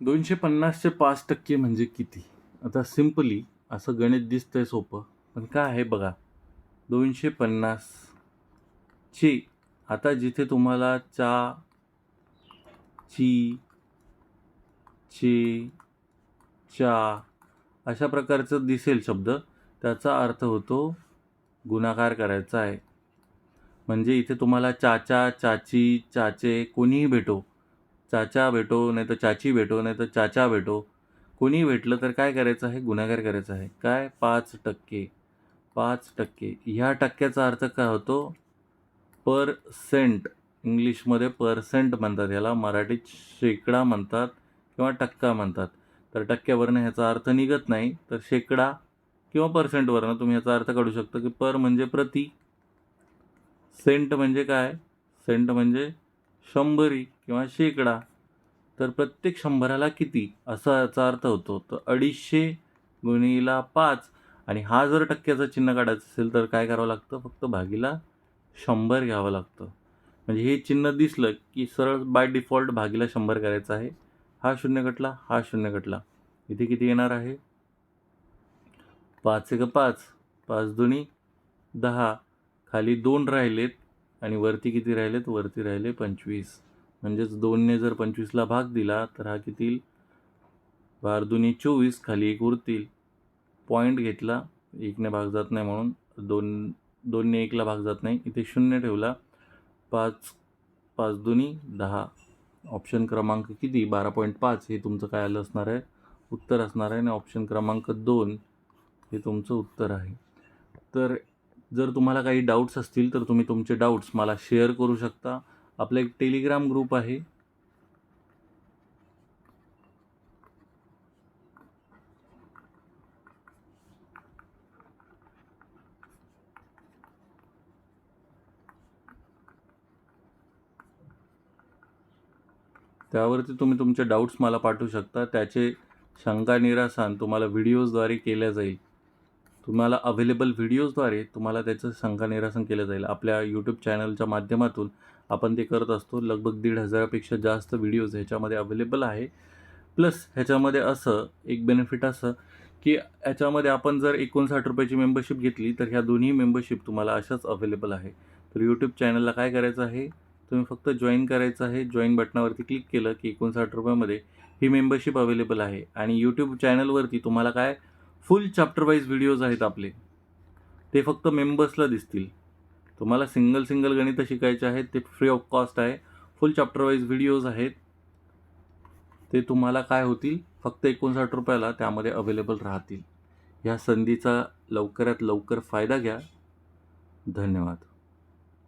दोनशे पन्नासचे पाच टक्के म्हणजे किती? आता सिम्पली असं गणित दिसतंय सोपं पण काय आहे बघा. दोनशे पन्नास ची आता जिथे तुम्हाला चा ची चे चा अशा प्रकारचं दिसेल शब्द त्याचा अर्थ होतो गुणाकार करायचा आहे. म्हणजे इथे तुम्हाला चाचा चाची चाचे कोणीही भेटो. चाचा भेटो नाही तर चाची भेटो नाही तर चाचा भेटो. कोणी भेटलं तर काय करायचं आहे? गुन्हेगार करायचा आहे. काय? पाच टक्के. पाच टक्के. ह्या टक्क्याचा अर्थ काय होतो? पर सेंट इंग्लिशमध्ये पर्सेंट म्हणतात ह्याला मराठीत शेकडा म्हणतात किंवा टक्का म्हणतात. तर टक्क्यावरनं ह्याचा अर्थ निघत नाही. तर शेकडा किंवा पर्सेंटवरनं तुम्ही ह्याचा अर्थ काढू शकता की पर म्हणजे प्रति. सेंट म्हणजे काय? सेंट म्हणजे शंभरी. किंवा शेकडा तर प्रत्येक शंभराला किती? असा याचा अर्थ होतो. तर अडीचशे गुणीला पाच आणि हा जर टक्क्याचं चिन्ह काढायचं असेल तर काय करावं लागतं? फक्त भागीला शंभर घ्यावं लागतं. म्हणजे हे चिन्ह दिसलं की सरळ बाय डिफॉल्ट भागीला शंभर करायचं आहे. हा शून्य कटला हा शून्य कटला. इथे किती येणार आहे? पाच एक पाच पाच दोन्ही दहा. खाली दोन राहिलेत आणि वरती किती राहिलेत? वरती राहिले पंचवीस. म्हणजेच दोनने जर पंचवीसला भाग दिला तर हा किती बार दुनी चोवीस खाली एक उरतील. पॉईंट घेतला एकने भाग जात नाही म्हणून. दोन दोनने एकला भाग जात नाही. इथे शून्य ठेवला. पाच पाच दुनी दहा. ऑप्शन क्रमांक किती? बारा पॉईंट पाच. हे तुमचं काय आलं असणार आहे? उत्तर असणार आहे. आणि ऑप्शन क्रमांक दोन हे तुमचं उत्तर आहे. तर जर तुम्हाला काही डाऊट्स असतील तर तुम्ही तुमचे डाऊट्स मला शेअर करू शकता. आपला एक टेलिग्राम ग्रुप आहे. त्यावरती तुम्ही तुमचे डाऊट्स मला पाठवू शकता. त्याचे शंका निरासन तुम्हाला व्हिडिओजद्वारे केल्या जाईल. तुम्हाला अवेलेबल व्हिडिओजद्वारे तुम्हाला त्याचं शंका निरासन केलं जाईल. आपल्या यूट्यूब चॅनलच्या माध्यमातून आपण ते करत असतो. लगभग दीड हजारापेक्षा जास्त व्हिडिओज ह्याच्यामध्ये अवेलेबल आहे. प्लस ह्याच्यामध्ये असं एक बेनिफिट असं की ह्याच्यामध्ये आपण जर एकोणसाठ रुपयाची मेंबरशिप घेतली तर ह्या दोन्ही मेंबरशिप तुम्हाला अशाच अवेलेबल आहे. तर यूट्यूब चॅनलला काय करायचं आहे? तुम्ही फक्त जॉईन करायचं आहे. जॉईन बटनावरती क्लिक केलं की एकोणसाठ रुपयामध्ये ही मेंबरशिप अवेलेबल आहे. आणि यूट्यूब चॅनलवरती तुम्हाला काय? फुल चॅप्टर वाईज व्हिडिओज आहेत आपले. ते फक्त मेंबर्सला दिसतील. तुम्हाला सिंगल सिंगल गणितं शिकायचे आहेत ते फ्री ऑफ कॉस्ट आहे फुल चॅप्टर वाईज व्हिडिओज आहेत. ते तुम्हाला काय होतील? फक्त एकोणसाठ रुपयाला त्यामध्ये अवेलेबल राहतील. ह्या संधीचा लवकरात लवकर फायदा घ्या. धन्यवाद.